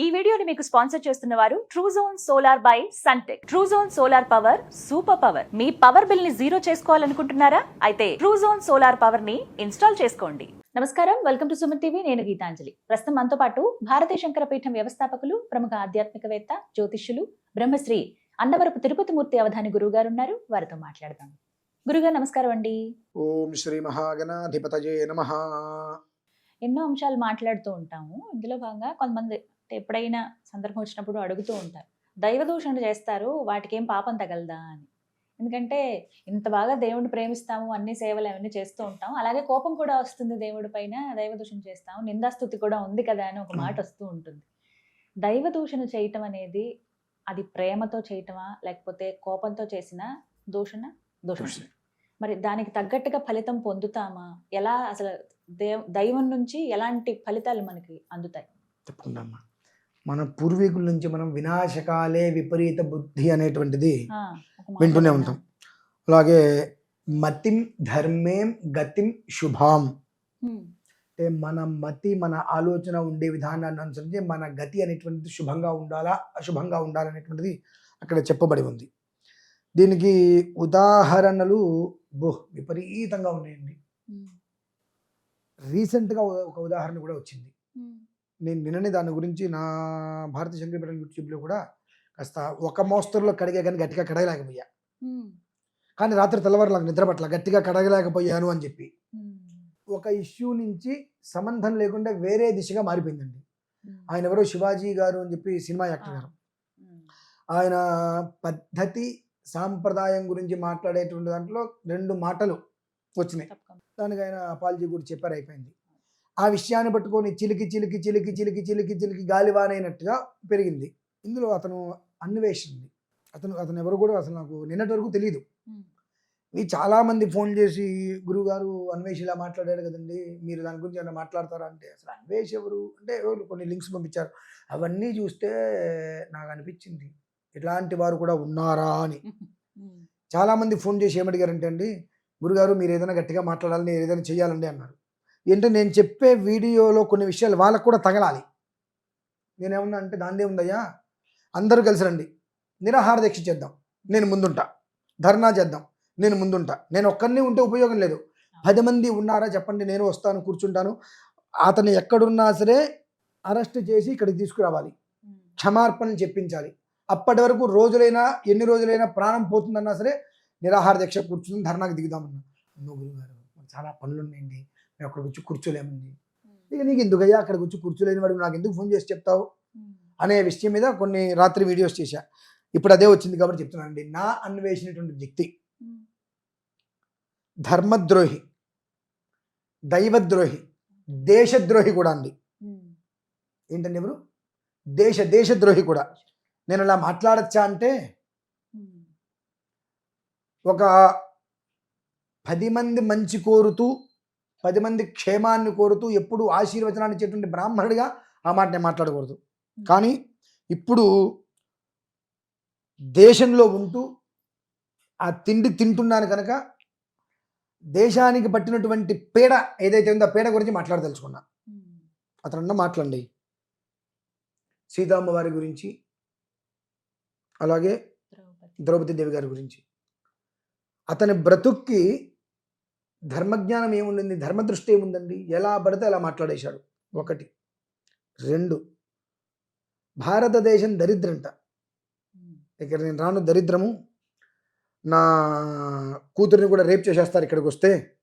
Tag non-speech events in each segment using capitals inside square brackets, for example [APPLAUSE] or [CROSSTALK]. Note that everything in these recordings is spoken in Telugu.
ఈ వీడియోని మీకు స్పాన్సర్ చేస్తున్న వారు Truzone solar by Suntech Truzone solar power super power me power బిల్ని జీరో చేసుకోవాలనుకుంటున్నారా? అయితే ట్రూజోన్ సోలార్ పవర్ని ఇన్స్టాల్ చేసుకోండి. నమస్కారం వెల్కమ్ టు సుమన్ టీవీ నేను గీతాంజలి. ప్రస్తుతం మనతో పాటు భారతీయ శంకర పీఠం వ్యవస్థాపకులు ప్రముఖ ఆధ్యాత్మికవేత్త జ్యోతిష్యులు బ్రహ్మశ్రీ అన్నవరపు తిరుపతి మూర్తి అవధాని గురువు గారు ఉన్నారు. వారితో మాట్లాడదాం. గురుగారు నమస్కారం అండి. ఓం శ్రీ మహాగణాధిపతయే నమ. ఎన్నో అంశాలు మాట్లాడుతూ ఉంటాము. ఇందులో భాగంగా కొంతమంది ఎప్పుడైనా సందర్భం వచ్చినప్పుడు అడుగుతూ ఉంటారు. దైవ దూషణ చేస్తారు వాటికి ఏం పాపం తగలదా అని. ఎందుకంటే ఇంత బాగా దేవుడిని ప్రేమిస్తాము అన్ని సేవలు అవన్నీ చేస్తూ ఉంటాం. అలాగే కోపం కూడా వస్తుంది దేవుడి పైన దైవ దూషణ చేస్తాము. నిందాస్తుతి కూడా ఉంది కదా అని ఒక మాట వస్తూ ఉంటుంది. దైవ దూషణ చేయటం అనేది అది ప్రేమతో చేయటమా లేకపోతే కోపంతో చేసిన దూషణ. దూషణ. మరి దానికి తగ్గట్టుగా ఫలితం పొందుతామా? ఎలా అసలు దేవ్ దైవం నుంచి ఎలాంటి ఫలితాలు మనకి అందుతాయి? తప్పకుండా అమ్మా. మన పూర్వీకుల నుంచి మనం వినాశకాలే విపరీత బుద్ధి అనేటువంటిది వింటూనే. ఉంటాం. అలాగే మతిం ధర్మేం గతిం శుభాం. అంటే మన మతి మన ఆలోచన ఉండే విధానాన్ని అనుసరించి మన గతి అనేటువంటిది శుభంగా ఉండాలా అశుభంగా ఉండాలనేటువంటిది అక్కడ చెప్పబడి ఉంది. దీనికి ఉదాహరణలు బో విపరీతంగా ఉన్నాయండి. రీసెంట్గా ఒక ఉదాహరణ కూడా వచ్చింది. నేను నిన్ననే దాని గురించి నా భారత శంకరపేట యూట్యూబ్లో కూడా కాస్త ఒక మోస్తరులో కడిగే కానీ గట్టిగా కడగలేకపోయా. కానీ రాత్రి తెల్లవారు నాకు నిద్ర పట్ల గట్టిగా కడగలేకపోయాను అని చెప్పి. ఒక ఇష్యూ నుంచి సంబంధం లేకుండా వేరే దిశగా మారిపోయిందండి. ఆయన ఎవరో శివాజీ గారు అని చెప్పి సినిమా యాక్టర్ గారు. ఆయన పద్ధతి సాంప్రదాయం గురించి మాట్లాడేటువంటి దాంట్లో రెండు మాటలు వచ్చినాయి. దానికి ఆయన అపాలజీ కూడా చెప్పారు అయిపోయింది. ఆ విషయాన్ని పట్టుకొని చిలికి చిలికి చిలికి చిలికి చిలికి చిలికి గాలివానైనట్టుగా పెరిగింది. ఇందులో అతను అన్వేషణ ఉంది అతను అతను ఎవరు కూడా అసలు నాకు నిన్నటి వరకు తెలియదు ఈ చాలా మంది ఫోన్ చేసి గురువు గారు అన్వేష్ ఇలా మాట్లాడారు కదండి మీరు దాని గురించి ఏమైనా మాట్లాడతారా అంటే అసలు అన్వేష్ ఎవరు? అంటే ఎవరు? కొన్ని లింక్స్ పంపించారు. అవన్నీ చూస్తే నాకు అనిపించింది ఇట్లాంటి వారు కూడా ఉన్నారా? అని. [LAUGHS] ఉమ్, చాలా మంది ఫోన్ చేసి ఏమడిగారంటే అండి గురుగారు మీరు ఏదైనా గట్టిగా మాట్లాడాలి నేను ఏదైనా చేయాలండి అన్నారు. ఏంటంటే నేను చెప్పే వీడియోలో కొన్ని విషయాలు వాళ్ళకు కూడా తగలాలి. నేనేమన్నా అంటే దాందే ఉందయ్యా? అందరూ కలిసి రండి. నిరాహార దీక్ష చేద్దాం. నేను ముందుంటా. ధర్నా చేద్దాం. నేను ముందుంటా. నేను ఒక్కరిని ఉంటే ఉపయోగం లేదు. పది మంది ఉన్నారా చెప్పండి. నేను వస్తాను కూర్చుంటాను. అతను ఎక్కడున్నా సరే అరెస్ట్ చేసి ఇక్కడికి తీసుకురావాలి. ఉమ్, క్షమార్పణలు చెప్పించాలి. అప్పటి వరకు రోజులైనా ఎన్ని రోజులైనా ప్రాణం పోతుందన్నా సరే నిరాహార దీక్ష కూర్చుని ధర్నాకి దిగుదామన్నా. అన్నో గారు చాలా పనులు ఉన్నాయండి మేము అక్కడికి వచ్చి కూర్చోలేమండి ఇక నీకు ఎందుకయ్యా అక్కడికి వచ్చి కూర్చోలేని వాడు? నాకు ఎందుకు ఫోన్ చేసి చెప్తావు? అనే విషయం మీద కొన్ని రాత్రి వీడియోస్ చేశా. ఇప్పుడు అదే వచ్చింది కాబట్టి చెప్తున్నానండి నా అన్వేషణటువంటి వ్యక్తి. ధర్మద్రోహి దైవద్రోహి దేశద్రోహి కూడా అండి ఏంటండి ఎవరు? దేశ దేశద్రోహి కూడా. నేను అలా మాట్లాడచ్చా అంటే ఒక పది మంది మంచి కోరుతూ పది మంది క్షేమాన్ని కోరుతూ ఎప్పుడు ఆశీర్వచనాన్ని ఇచ్చేటువంటి బ్రాహ్మణుడిగా ఆ మాట నేను మాట్లాడకూడదు. కానీ ఇప్పుడు దేశంలో ఉంటూ ఆ తిండి తింటున్నాను కనుక దేశానికి పట్టినటువంటి పీడ ఏదైతే ఉందో ఆ పీడ గురించి మాట్లాడదలుచుకున్నా. అతనన్న మాట్లాడండి. సీతామ్మ వారి గురించి అలాగే. ద్రౌపది. దేవి గారి గురించి. అతని బ్రతుక్కి ధర్మజ్ఞానం ఏముండింది ధర్మదృష్టి ఏముందండి? ఎలా పడితే అలా మాట్లాడేశాడు. ఒకటి. రెండు. భారతదేశం దరిద్రంట. ఇక్కడ నేను రాను దరిద్రము. నా కూతుర్ని కూడా రేప్ చేసేస్తారు ఇక్కడికి వస్తే.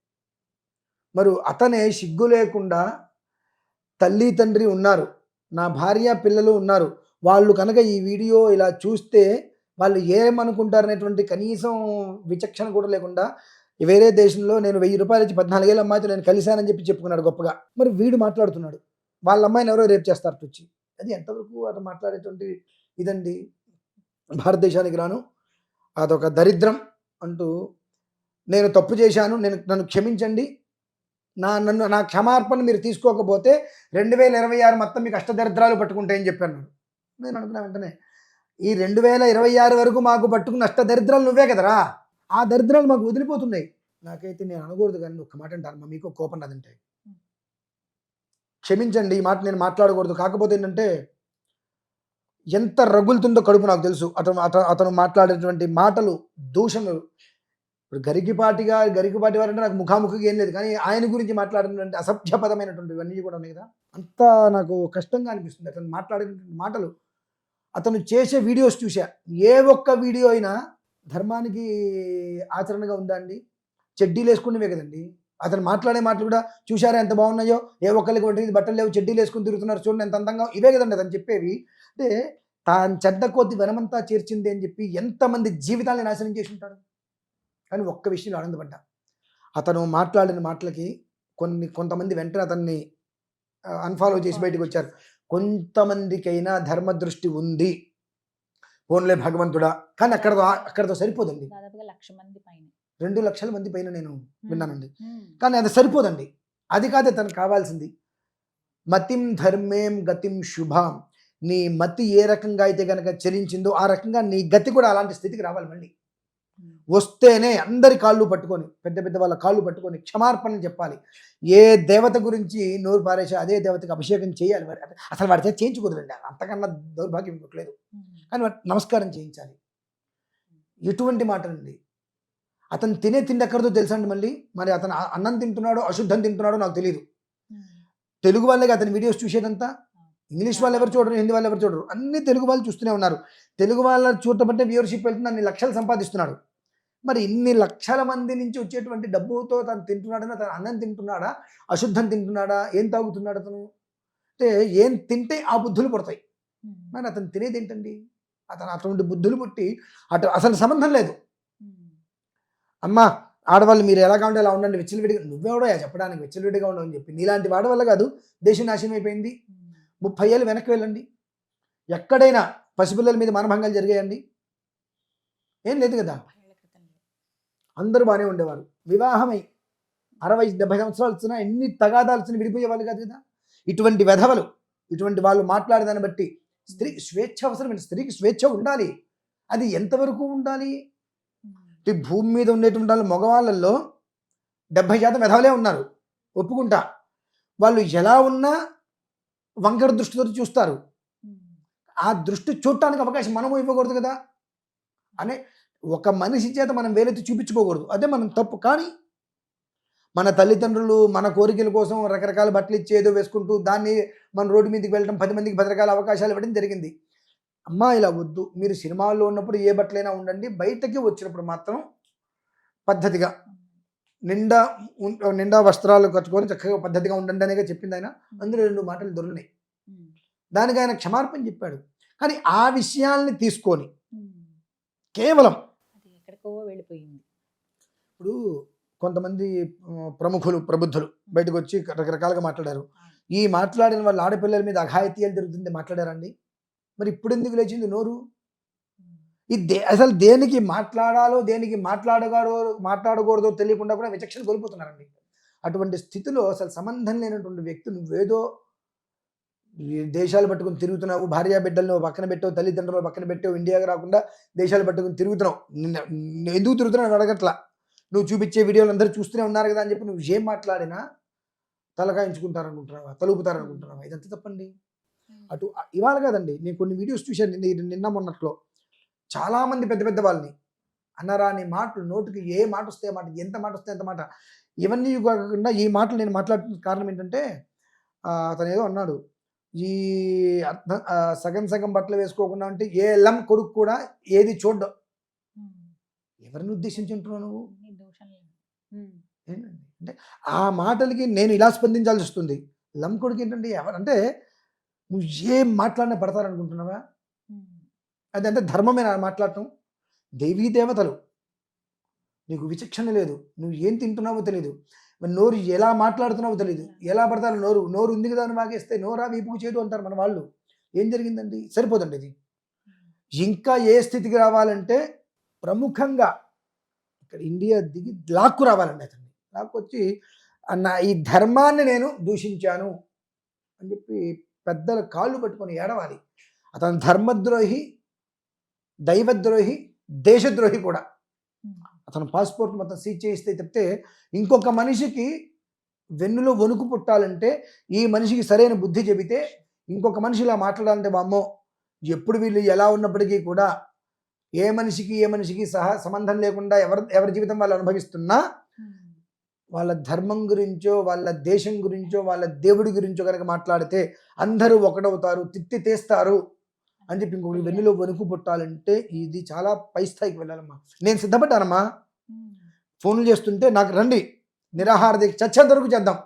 మరి అతనే సిగ్గు లేకుండా తల్లి తండ్రి ఉన్నారు. నా భార్య పిల్లలు ఉన్నారు. వాళ్ళు కనుక ఈ వీడియో ఇలా చూస్తే వాళ్ళు ఏమనుకుంటారనేటువంటి కనీసం విచక్షణ కూడా లేకుండా వేరే దేశంలో నేను వెయ్యి రూపాయలు ఇచ్చి పద్నాలుగేళ్ళ అమ్మాయితో నేను కలిశానని చెప్పి చెప్పుకున్నాడు గొప్పగా. మరి వీడు మాట్లాడుతున్నాడు. వాళ్ళ అమ్మాయిని ఎవరో రేపు చేస్తారు వచ్చి అది ఎంతవరకు అతను మాట్లాడేటువంటి ఇదండి? భారతదేశానికి రాను. అదొక దరిద్రం అంటూ నేను తప్పు చేశాను నేను నన్ను క్షమించండి. నా నన్ను నా క్షమార్పణ మీరు తీసుకోకపోతే రెండు వేల ఇరవై ఆరు మొత్తం మీకు అష్టదరిద్రాలు పట్టుకుంటాయని చెప్పాను నేను. నేను అనుకున్నా వెంటనే ఈ రెండు వేల ఇరవై ఆరు వరకు మాకు పట్టుకున్న అష్టదరిద్రాలు నువ్వే కదరా? ఆ దరిద్రాలు మాకు వదిలిపోతున్నాయి. నాకైతే నేను అనకూడదు కానీ ఒక్క మాట అంటాను మా మీకు కోపం నాదంటే క్షమించండి ఈ మాట నేను మాట్లాడకూడదు. కాకపోతే ఏంటంటే ఎంత రగులుతుందో కడుపు నాకు తెలుసు. అతను అతను అతను మాట్లాడేటువంటి మాటలు దూషణలు ఇప్పుడు గరికిపాటిగా గరికిపాటి వారు అంటే నాకు ముఖాముఖిగా ఏం లేదు. కానీ ఆయన గురించి మాట్లాడినటువంటి అసభ్యపదమైనటువంటి ఇవన్నీ కూడా ఉన్నాయి కదా. అంతా నాకు కష్టంగా అనిపిస్తుంది అతను మాట్లాడినటువంటి మాటలు. అతను చేసే వీడియోస్ చూసా ఏ ఒక్క వీడియో అయినా ధర్మానికి ఆచరణగా ఉందా అండి? చెడ్డీలు వేసుకునేవే కదండి. అతను మాట్లాడే మాటలు కూడా చూశారా ఎంత బాగున్నాయో? ఏ ఒక్కరికి వంటి బట్టలు లేవు చెడ్డీలు వేసుకుని తిరుగుతున్నారు చూడండి ఎంత అందంగా. ఇవే కదండి అతను చెప్పేవి. అంటే తాను చెడ్డ కొద్ది వనమంతా చేర్చింది అని చెప్పి ఎంతమంది జీవితాన్ని నాశనం చేసి ఉంటాడు? కానీ ఒక్క విషయంలో ఆనందపడ్డా. అతను మాట్లాడిన మాటలకి కొన్ని కొంతమంది వెంటనే అతన్ని అన్ఫాలో చేసి బయటకు వచ్చారు. కొంతమందికైనా ధర్మ దృష్టి ఉంది. ఓన్లే భగవంతుడా? కానీ అక్కడతో అక్కడతో సరిపోదండి. దాదాపుగా లక్ష మంది పైన. రెండు లక్షల మంది పైన నేను విన్నానండి. కానీ అది సరిపోదండి. అది కాదే తనకు కావాల్సింది. మతిం ధర్మేం గతిం శుభాం. నీ మతి ఏ రకంగా అయితే కనుక చలించిందో ఆ రకంగా నీ గతి కూడా అలాంటి స్థితికి రావాలి మళ్ళీ. వస్తేనే అందరి కాళ్ళు పట్టుకొని పెద్ద పెద్ద వాళ్ళ కాళ్ళు పట్టుకొని క్షమార్పణ చెప్పాలి. ఏ దేవత గురించి నోరు పారేసి అదే దేవతకి అభిషేకం చేయాలి. వాడి అసలు వాడి చేత చేయించుకోదులండి. అంతకన్నా దౌర్భాగ్యం ఇంకోట్లేదు కానీ వాడు నమస్కారం చేయించాలి. ఎటువంటి మాటలండి. అతను తినే తిండి ఎక్కడితో తెలుసా అండి మళ్ళీ? మరి అతను అన్నం తింటున్నాడో అశుద్ధం తింటున్నాడో నాకు తెలియదు తెలుగు వాళ్ళకి అతని వీడియోస్ చూసేదంతా? ఇంగ్లీష్ వాళ్ళు ఎవరు చూడరు హిందీ వాళ్ళు ఎవరు చూడరు. అన్ని తెలుగు వాళ్ళు చూస్తూనే ఉన్నారు. తెలుగు వాళ్ళ చూడటం బట్టే వ్యూవర్షిప్ వెళ్తుంది అన్ని లక్షలు సంపాదిస్తున్నాడు. మరి ఇన్ని లక్షల మంది నుంచి వచ్చేటువంటి డబ్బుతో తను తింటున్నాడని అతను అన్నం తింటున్నాడా? అశుద్ధం తింటున్నాడా? ఏం తాగుతున్నాడు అతను? అంటే ఏం తింటే ఆ బుద్ధులు పడతాయి. మరి అతను తినేది ఏంటండి? అతను అటువంటి బుద్ధులు పుట్టి అటు అసలు సంబంధం లేదు. అమ్మా ఆడవాళ్ళు మీరు ఎలా కావాలంటే అలా ఉండండి విచ్చలవిడిగా నువ్వెవడో చెప్పడానికి విచ్చలవిడిగా ఉండవని చెప్పి. నీలాంటి వాడి వల్ల కాదు దేశం నాశనం అయిపోయింది ముప్పై ఏళ్ళు వెనక్కి వెళ్ళండి. ఎక్కడైనా పసిపిల్లల మీద మానభంగాలు జరిగాయండి? ఏం లేదు కదా. అందరూ బాగానే ఉండేవారు. వివాహమై అరవై డెబ్బై సంవత్సరాలు వచ్చినా ఎన్ని తగాదాలు వచ్చినా విడిపోయేవాళ్ళు కాదు కదా. ఇటువంటి వెధవలు ఇటువంటి వాళ్ళు మాట్లాడేదాన్ని బట్టి స్త్రీ స్వేచ్ఛ అవసరమైన స్త్రీకి స్వేచ్ఛ ఉండాలి. అది ఎంతవరకు ఉండాలి? భూమి మీద ఉండేటువంటి వాళ్ళు మగవాళ్ళల్లో డెబ్భై శాతం వెధవలే ఉన్నారు. ఒప్పుకుంటా. వాళ్ళు ఎలా ఉన్నా వంకర దృష్టితో చూస్తారు. ఆ దృష్టి చూడటానికి అవకాశం మనము ఇవ్వకూడదు కదా. అనే ఒక మనిషి చేత మనం వేలెత్తి చూపించుకోకూడదు. అదే మనం తప్పు. కానీ మన తల్లిదండ్రులు మన కోరికల కోసం రకరకాల బట్టలు ఇచ్చి ఏదో వేసుకుంటూ దాన్ని మన రోడ్డు మీదకి వెళ్ళడం పది మందికి పది రకాల అవకాశాలు ఇవ్వడం జరిగింది. అమ్మా ఇలా వద్దు. మీరు సినిమాల్లో ఉన్నప్పుడు ఏ బట్టలైనా ఉండండి. బయటకి వచ్చినప్పుడు మాత్రం పద్ధతిగా నిండా నిండా వస్త్రాలు కట్టుకొని చక్కగా పద్ధతిగా ఉండండి అనేగా చెప్పింది ఆయన. అందులో రెండు మాటలు దొరికినాయి. దానికి ఆయన క్షమార్పణ చెప్పాడు. కానీ ఆ విషయాల్ని తీసుకొని కేవలం వెళ్ళిపోయింది. ఇప్పుడు కొంతమంది ప్రముఖులు ప్రబుద్ధులు బయటకు వచ్చి రకరకాలుగా మాట్లాడారు. ఈ మాట్లాడిన వాళ్ళ ఆడపిల్లల మీద అఘాయితీయాలు జరుగుతుంది మాట్లాడారండి? మరి ఇప్పుడు ఎందుకు లేచింది నోరు? ఈ దే అసలు దేనికి మాట్లాడాలో దేనికి మాట్లాడగారో మాట్లాడకూడదో తెలియకుండా కూడా విచక్షణ కోల్పోతున్నారండి. అటువంటి స్థితిలో అసలు సంబంధం లేనటువంటి వ్యక్తి నువ్వేదో దేశాలు పట్టుకుని తిరుగుతున్నావు భార్య బిడ్డలను పక్కన పెట్టావు తల్లిదండ్రులు పక్కన పెట్టావు ఇండియాకి రాకుండా దేశాలు పట్టుకుని తిరుగుతున్నావు. ఎందుకు తిరుగుతున్నావు అడగట్లా. నువ్వు చూపించే వీడియోలు అందరూ చూస్తూనే ఉన్నారు కదా అని చెప్పి నువ్వు ఏం మాట్లాడినా తలకాయించుకుంటారనుకుంటున్నావా తలుపుతారనుకుంటున్నావా? ఇదంతా తప్పండి. అటు ఇవాళ కాదండి నేను కొన్ని వీడియోస్ చూశాను నిన్న నిన్న మొన్నట్లో. చాలామంది పెద్ద పెద్ద వాళ్ళని అన్నరాని మాటలు నోటికి ఏ మాట వస్తే మాట ఎంత మాట వస్తే ఎంత మాట. ఇవన్నీ కాకుండా ఈ మాటలు నేను మాట్లాడుతున్న కారణం ఏంటంటే అతను ఏదో అన్నాడు. ఈ సగం సగం బట్టలు వేసుకోకుండా అంటే ఏ లం కొడుకు కూడా ఏది చూడ్డం. ఎవరిని ఉద్దేశించి ఉంటున్నావు నువ్వు ఏంటండి? అంటే ఆ మాటలకి నేను ఇలా స్పందించాల్సి వస్తుంది. లం కొడుకు ఏంటంటే ఎవరంటే నువ్వు ఏం మాట్లాడినా పడతారనుకుంటున్నావా? అదంటే ధర్మమేనా మాట్లాడటం. దేవీ దేవతలు. నీకు విచక్షణ లేదు. నువ్వు ఏం తింటున్నావో తెలియదు మరి నోరు ఎలా మాట్లాడుతున్నావో తెలియదు ఎలా పడతారో నోరు నోరు ఉంది కదా అని వాగేస్తే నోరా వీపుకు చేదు అంటారు మన వాళ్ళు. ఏం జరిగిందండి? సరిపోదండి ఇది ఇంకా ఏ స్థితికి రావాలంటే ప్రముఖంగా ఇక్కడ ఇండియా దిగి లాక్కు రావాలండి అతన్ని. లాక్కు వచ్చి అన్న ఈ ధర్మాన్ని నేను దూషించాను అని చెప్పి పెద్దల కాళ్ళు పట్టుకొని ఏడవాలి. అతను ధర్మద్రోహి దైవద్రోహి దేశద్రోహి కూడా. అతను పాస్పోర్ట్ మొత్తం సీజ్ చేయిస్తే చెప్తే ఇంకొక మనిషికి వెన్నులో వణుకు పుట్టాలంటే ఈ మనిషికి సరైన బుద్ధి చెబితే ఇంకొక మనిషి ఇలా మాట్లాడాలంటే అమ్మో ఎప్పుడు వీళ్ళు ఎలా ఉన్నప్పటికీ కూడా ఏ మనిషికి ఏ మనిషికి సహా సంబంధం లేకుండా ఎవరి ఎవరి జీవితం వాళ్ళు అనుభవిస్తున్నా వాళ్ళ ధర్మం గురించో వాళ్ళ దేశం గురించో వాళ్ళ దేవుడి గురించో కనుక మాట్లాడితే అందరూ ఒకటవుతారు తిట్టి తీస్తారు. అని చెప్పి ఇంకొకటి వెన్నులో వణుకు పుట్టాలంటే ఇది చాలా పై స్థాయికి వెళ్ళాలమ్మా. నేను సిద్ధపడ్డానమ్మా. ఫోన్లు చేస్తుంటే నాకు రండి నిరాహార దీక్ష చచ్చేంత వరకు చేద్దాం.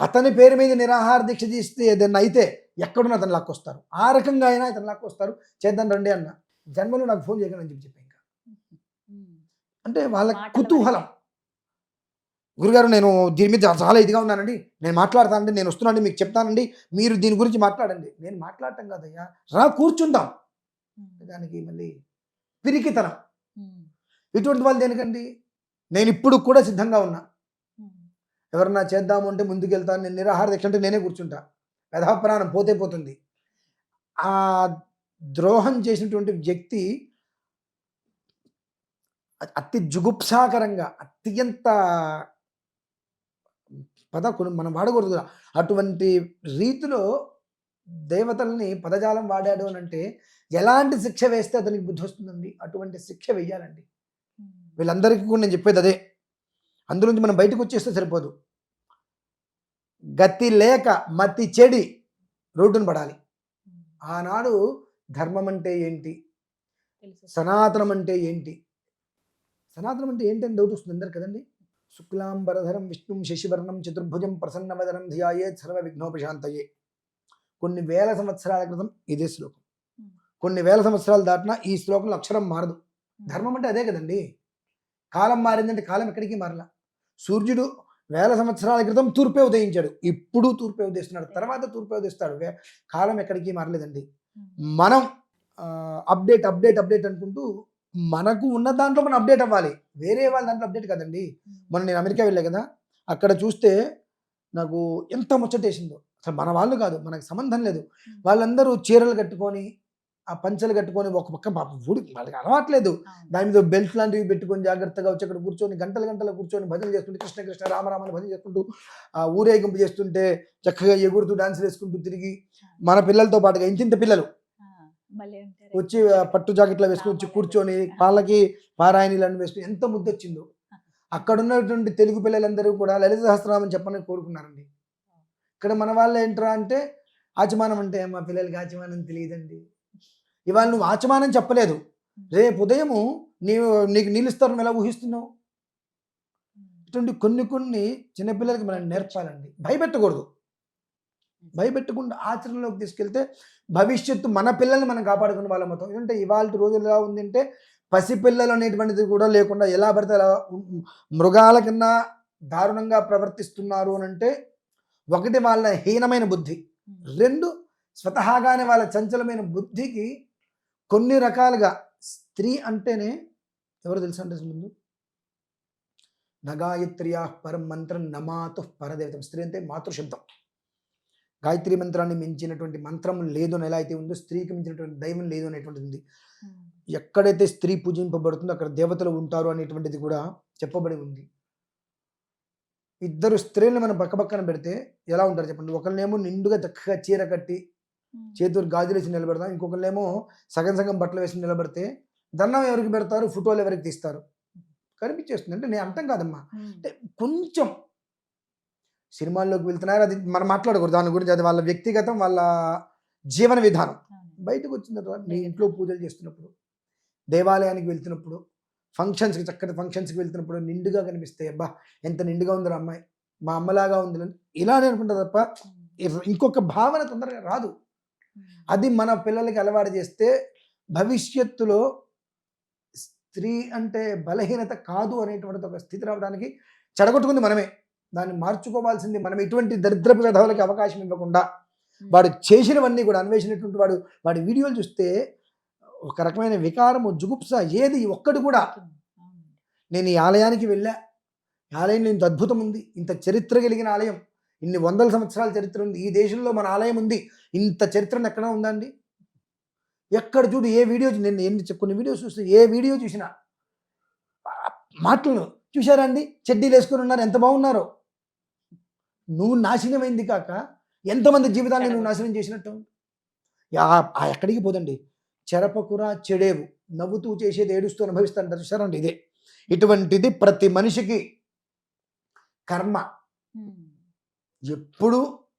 అతని పేరు మీద నిరాహార దీక్ష చేస్తే ఏదైనా అయితే ఎక్కడున్నా అతను లాక్కొస్తారు ఆ రకంగా అయినా అతను లాక్కొస్తారు చేద్దాం రండి అన్న. జన్మలో నాకు ఫోన్ చేయగలని చెప్పి చెప్పి ఇంకా. అంటే వాళ్ళ కుతూహలం. గురుగారు నేను దీని మీద చాలా ఇదిగా ఉన్నానండి. నేను మాట్లాడతానండి నేను వస్తున్నానండి మీకు చెప్తానండి. మీరు దీని గురించి మాట్లాడండి. నేను మాట్లాడటం కాదయ్యా. రా కూర్చుందాం. దానికి మళ్ళీ పిరికితనం. ఇటువంటి వాళ్ళు దేనికండి? నేను ఇప్పుడు కూడా సిద్ధంగా ఉన్నా. ఎవరన్నా చేద్దాము అంటే ముందుకు వెళ్తాను నేను నిరాహార దీక్ష అంటే నేనే కూర్చుంటా. ప్రాణం పోతే పోతుంది. ఆ ద్రోహం చేసినటువంటి వ్యక్తి అతి జుగుప్సాకరంగా అత్యంత పద కొన్ని మనం వాడకూడదు కూడా. అటువంటి రీతిలో దేవతల్ని పదజాలం వాడాడు అని అంటే ఎలాంటి శిక్ష వేస్తే అతనికి బుద్ధి వస్తుందండి? అటువంటి శిక్ష వెయ్యాలండి. వీళ్ళందరికీ కూడా నేను చెప్పేది అదే. అందులోంచి మనం బయటకు వచ్చేస్తే సరిపోదు. గతి లేక మతి చెడి రోడ్డును పడాలి. ఆనాడు ధర్మం అంటే ఏంటి? సనాతనం అంటే ఏంటి? సనాతనం అంటే ఏంటి అని డౌట్ వస్తుంది అందరు కదండి? శుక్లాంబరధరం విష్ణుం శశివర్ణం చతుర్భుజం ప్రసన్నవదనం ధియాయే సర్వ విఘ్నోపశాంతయే కొన్ని వేల సంవత్సరాల క్రితం ఇదే శ్లోకం. కొన్ని వేల సంవత్సరాలు దాటినా ఈ శ్లోకంలో అక్షరం మారదు. ధర్మం అంటే అదే కదండి. కాలం మారిందంటే కాలం ఎక్కడికి మారలా. సూర్యుడు వేల సంవత్సరాల క్రితం తూర్పే ఉదయించాడు. ఇప్పుడు తూర్పే ఉదయిస్తున్నాడు. తర్వాత తూర్పే ఉదయిస్తాడు. వే- కాలం ఎక్కడికి మారలేదండి. మనం అప్డేట్ అప్డేట్ అప్డేట్ అనుకుంటూ మనకు ఉన్న దాంట్లో మనం అప్డేట్ అవ్వాలి. వేరే వాళ్ళ దాంట్లో అప్డేట్ కదండి. మొన్న నేను అమెరికా వెళ్ళా కదా అక్కడ చూస్తే నాకు ఎంత ముచ్చటేసిందో. అసలు మన వాళ్ళు కాదు మనకు సంబంధం లేదు. వాళ్ళందరూ చీరలు కట్టుకొని ఆ పంచలు కట్టుకొని ఒక పక్క పాపం ఊడి వాళ్ళకి అలవాట్లేదు. దాని మీద బెల్ట్ లాంటివి పెట్టుకొని జాగ్రత్తగా వచ్చి అక్కడ కూర్చొని గంటల గంటలు కూర్చొని భజన చేస్తుంటే కృష్ణ కృష్ణ రామరామని భజన చేసుకుంటూ ఆ ఊరేగింపు చేస్తుంటే చక్కగా ఎగురుతూ డాన్స్ వేసుకుంటూ తిరిగి మన పిల్లలతో పాటుగా ఇంతింత పిల్లలు. వచ్చి పట్టు జాకెట్లో వేసుకొని వచ్చి కూర్చొని వాళ్ళకి పారాయణీలను వేసుకుని. ఎంత ముద్దు వచ్చిందో అక్కడ ఉన్నటువంటి తెలుగు పిల్లలందరూ కూడా లలిత సహస్రనామం చెప్పని కోరుకున్నారండి. ఇక్కడ మన వాళ్ళు ఏంట్రా అంటే ఆచమానం అంటే మా పిల్లలకి ఆచమానం తెలియదండి. ఇవాళ నువ్వు ఆచమానం చెప్పలేదు. రేపు ఉదయము నీవు నీకు నీళ్ళు ఎలా ఊహిస్తున్నావు? ఇటువంటి కొన్ని కొన్ని చిన్నపిల్లలకి మనం నేర్పాలండి. భయపెట్టకూడదు. భయపెట్టకుండా ఆచరణలోకి తీసుకెళ్తే భవిష్యత్తు మన పిల్లల్ని మనం కాపాడుకునే వాళ్ళం అవుతాం. ఎందుకంటే ఇవాళ రోజులు ఎలా ఉందంటే పసిపిల్లలు అనేటువంటిది కూడా లేకుండా ఎలా పడితే అలా మృగాల కన్నా దారుణంగా ప్రవర్తిస్తున్నారు అని అంటే ఒకటి వాళ్ళ హీనమైన బుద్ధి. రెండు స్వతహాగానే వాళ్ళ చంచలమైన బుద్ధికి కొన్ని రకాలుగా స్త్రీ అంటేనే ఎవరు తెలుసా అంటే అసలు ముందు? నగాయత్ర్యా పరం మంత్రం నమాతు పరదేవతం. స్త్రీ అంటే మాతృశబ్దం. గాయత్రి మంత్రాన్ని మించినటువంటి మంత్రం లేదు అని ఎలా అయితే ఉందో స్త్రీకి మించినటువంటి దైవం లేదు అనేటువంటిది ఉంది. ఎక్కడైతే స్త్రీ పూజింపబడుతుందో అక్కడ దేవతలు ఉంటారు అనేటువంటిది కూడా చెప్పబడి ఉంది. ఇద్దరు స్త్రీలను మనం పక్కపక్కన పెడితే ఎలా ఉంటారు చెప్పండి? ఒకరినేమో నిండుగా చక్కగా చీర కట్టి చేతులు గాజులు వేసి నిలబెడతాం ఇంకొకరినేమో సగం సగం బట్టలు వేసి నిలబడితే దండం ఎవరికి పెడతారు? ఫోటోలు ఎవరికి తీస్తారు? కనిపించేస్తుంది. అంటే నేను అంటాం కాదమ్మా. అంటే కొంచెం సినిమాల్లోకి వెళ్తున్నారు. అది మనం మాట్లాడకూడదు. దాని గురించి అది వాళ్ళ వ్యక్తిగతం వాళ్ళ జీవన విధానం. బయటకు వచ్చిన తర్వాత నీ ఇంట్లో పూజలు చేస్తున్నప్పుడు దేవాలయానికి వెళ్తున్నప్పుడు ఫంక్షన్స్కి చక్కటి ఫంక్షన్స్కి వెళ్తున్నప్పుడు నిండుగా కనిపిస్తాయి. అబ్బా ఎంత నిండుగా ఉందిరా అమ్మాయి. మా అమ్మలాగా ఉంది ఇలానే అనుకుంటా తప్ప ఇంకొక భావన తొందరగా రాదు. అది మన పిల్లలకి అలవాటు చేస్తే భవిష్యత్తులో స్త్రీ అంటే బలహీనత కాదు అనేటువంటిది ఒక స్థితి రావడానికి చెడగొట్టుకుంది మనమే. దాన్ని మార్చుకోవాల్సింది మనం ఇటువంటి దరిద్రపు విధవులకి అవకాశం ఇవ్వకుండా వాడు చేసినవన్నీ కూడా అన్వేషించినటువంటి వాడు వాడి వీడియోలు చూస్తే ఒక రకమైన వికారము జుగుప్స ఏది ఒక్కటి కూడా నేను ఈ ఆలయానికి వెళ్ళా. ఈ ఆలయంలో ఇంత అద్భుతం ఉంది. ఇంత చరిత్ర కలిగిన ఆలయం. ఇన్ని వందల సంవత్సరాల చరిత్ర ఉంది. ఈ దేశంలో మన ఆలయం ఉంది. ఇంత చరిత్రను ఎక్కడ ఉందండి ఎక్కడ చూడు ఏ వీడియో నేను ఎన్ని కొన్ని వీడియోస్ చూస్తే ఏ వీడియో చూసినా మాటలు చూశారండి చూశారా అండి? చెడ్డీలు వేసుకొని ఉన్నారు. ఎంత బాగున్నారో. నువ్వు నాశనమైంది కాక ఎంతమంది జీవితాన్ని నువ్వు నాశనం చేసినట్టు? ఎక్కడికి పోదండి? చెరపకురా చెడేవు. నవ్వుతూ చేసేది ఏడుస్తూ అనుభవిస్తాంటారు చూసారండి ఇదే. ఇటువంటిది ప్రతి మనిషికి కర్మ. ఎప్పుడు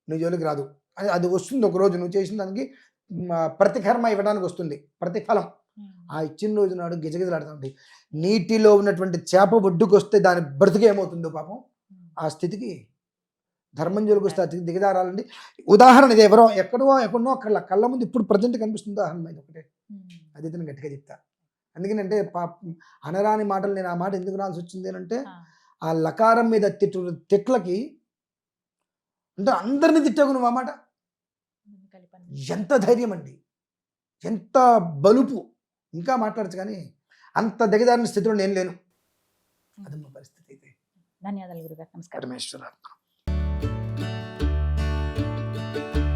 నీ జోలికి రాదు. అది అది వస్తుంది ఒక రోజు. నువ్వు చేసిన దానికి మ, ప్రతికర్మ ఇవ్వడానికి వస్తుంది. ప్రతిఫలం. ఆ ఇచ్చిన రోజు నాడు గిజగిజలాడుతుంది నీటిలో ఉన్నటువంటి చేప ఒడ్డుకు వస్తే దాని బ్రతికి ఏమవుతుందో పాపం. ఆ స్థితికి ధర్మం జోలికి వస్తే ఆ స్థితికి దిగజారాలండి. ఉదాహరణ ఇది ఎవరో ఎక్కడో ఎక్కడో కళ్ళ కళ్ళ ముందు ఇప్పుడు ప్రజెంట్ కనిపిస్తుంది ఉదాహరణ ఇది ఒకటే. ఉమ్. అది నేను గట్టిగా చెప్తా. అందుకనంటే అనరాని మాటలు నేను ఆ మాట ఎందుకు రాల్సి వచ్చింది అంటే ఆ. ఆ లకారం మీద తిట్టు తిట్లకి అంటే అందరిని తిట్టావు నువ్వు ఆ మాట. ఎంత ధైర్యం అండి. ఎంత బలుపు. ఇంకా మాట్లాడచ్చు కానీ అంత దిగజారిన స్థితిలో నేను లేను. అది మా పరిస్థితి అయితే. ధన్యవాదాలు గురుగారు. నమస్కారం. you